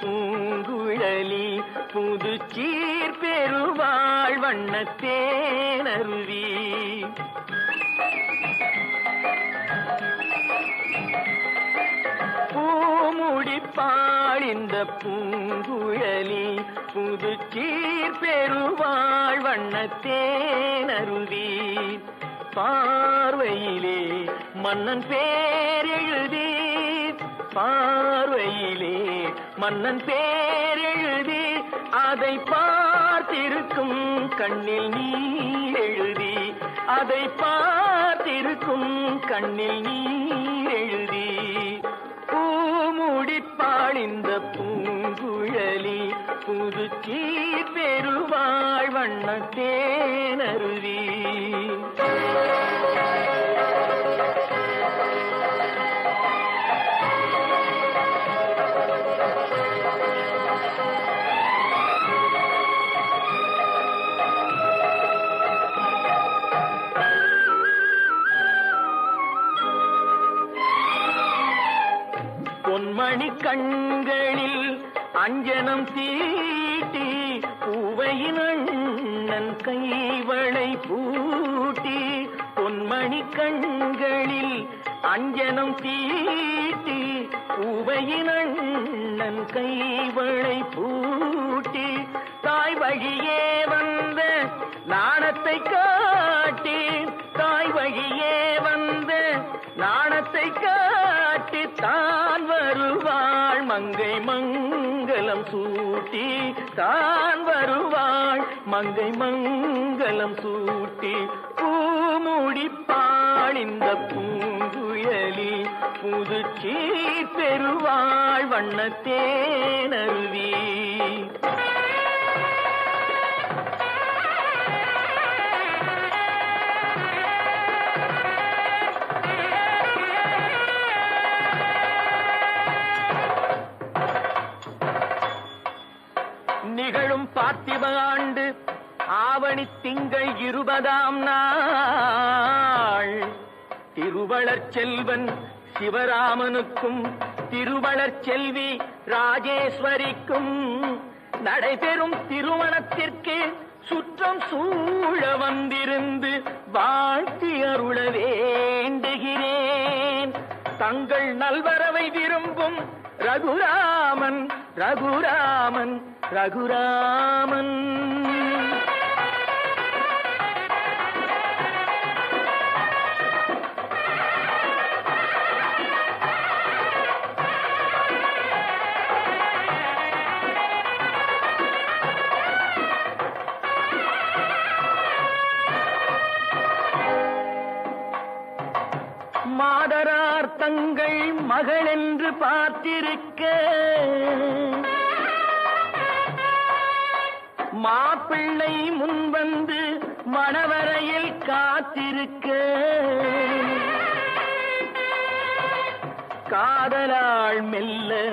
பூங்குழலி புதுச்சீர் பெருவாள் வண்ணத்தேனருவி பூமுடிப்பாள் இந்த பூங்குழலி புதுச்சீர் பெருவாள் வண்ணத்தேனருவி பார்வையிலே மன்னன் பேர் பார்வையிலே மன்னன் பேரெழுதி அதை பார்த்திருக்கும் கண்ணில் நீ எழுதி. அதை பார்த்திருக்கும் கண்ணில் நீ எழுதி. பூமுடிப்பாள் இந்த பூங்குழலி புது சீர் பெருவாழ் வண்ணத்தேனருவி பொன்மணி கண்களில் அஞ்சனம் தீட்டி பூவையின் அண்ணன் கைவளை பூட்டி பொன்மணி கண்களில் அஞ்சனம் தீட்டி பூவையின் அண்ணன் கைவளை பூட்டி தாய் வழியே வந்த நாணத்தை காட்டி தாய் வழியே வந்த நாணத்தை காட்டி தான் மங்கை மங்களம் சூட்டி தான் வருவாள். மங்கை மங்களம் சூட்டி பூமுடிப்பாள் இந்த பூங்குழலி புதுச்சி பெருவாள் வண்ணத்தேனருவி பார்த்திப ஆண்டு ஆவணி திங்கள் இருபதாம் நாள். திருவளர் செல்வன் சிவராமனுக்கும் திருவளர் செல்வி ராஜேஸ்வரிக்கும் நடைபெறும் திருமணத்திற்கு சுற்றம் சூழ வந்திருந்து வாழ்த்தி அருள வேண்டுகிறேன். தங்கள் நல்வரவை விரும்பும் ரகுராமன் ரகுராமன் ரகுராமன். மாதரார் தங்கள் மகள் என்று பார்த்திருக்க. மாப்பிள்ளை முன்வந்து மணவரையில் காத்திருக்க. காதலாள் மெல்ல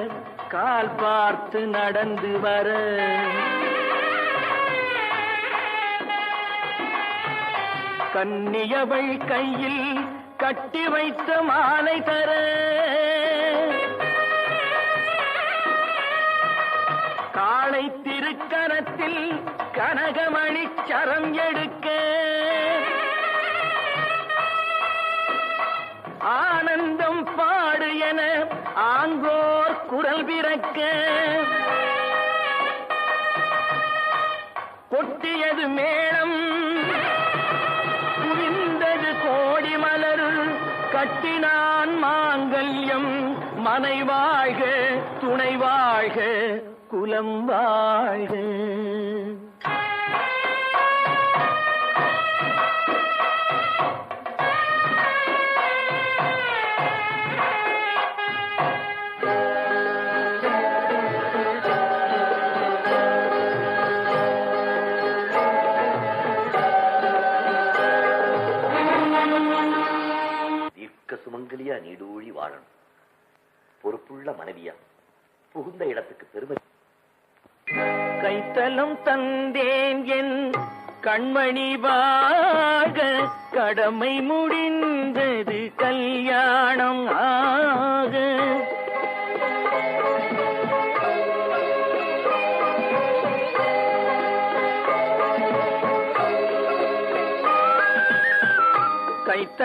கால் பார்த்து நடந்து வர. கன்னியவள் கையில் கட்டி வைத்த மாலை தர. காளை திருக்கரத்தில் கனகமணி சரம் எடுக்க. ஆனந்தம் பாடு என ஆங்கோர் குரல் பிறக்க. கொட்டியது மேளம். கட்டினான் மாங்கல்யம் மனை வாழ்க துணை வாழ்க குலம் வாழ்க. தீர்க்க நீடூழி வாழணும். பொறுப்புள்ள மனைவியா புகுந்த இடத்துக்கு பெருமை. கைத்தலம் தந்தேன் என் கண்மணி வாக கடமை முடிந்தது கல்யாணம் ஆ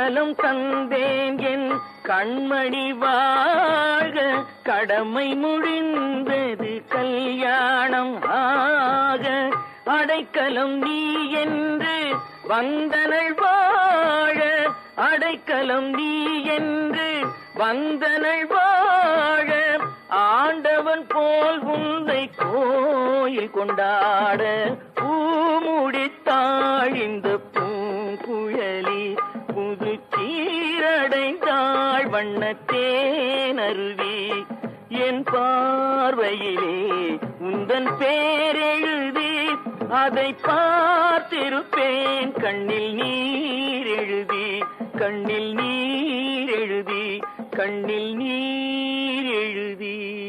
கைத்தலம் தந்தேன் என் கண்மணி வாழ்க. கடமை முடிந்தது கல்யாணம் ஆக. அடைக்கலம் நீ என்று வந்தனள் வாழ. அடைக்கலம் நீ என்று வந்தனள் வாழ. ஆண்டவன் போல் உந்தை கோயில் கொண்டாட. பூமுடித்தாள் இந்த பூங்குழலி. வண்ணத்தேனருவி என் பார்வையிலே உந்தன் பேரெழுதி அதை பார்த்திருப்பேன். கண்ணில் நீர் எழுதி கண்ணில் நீர் எழுதி கண்ணில் நீர் எழுதி.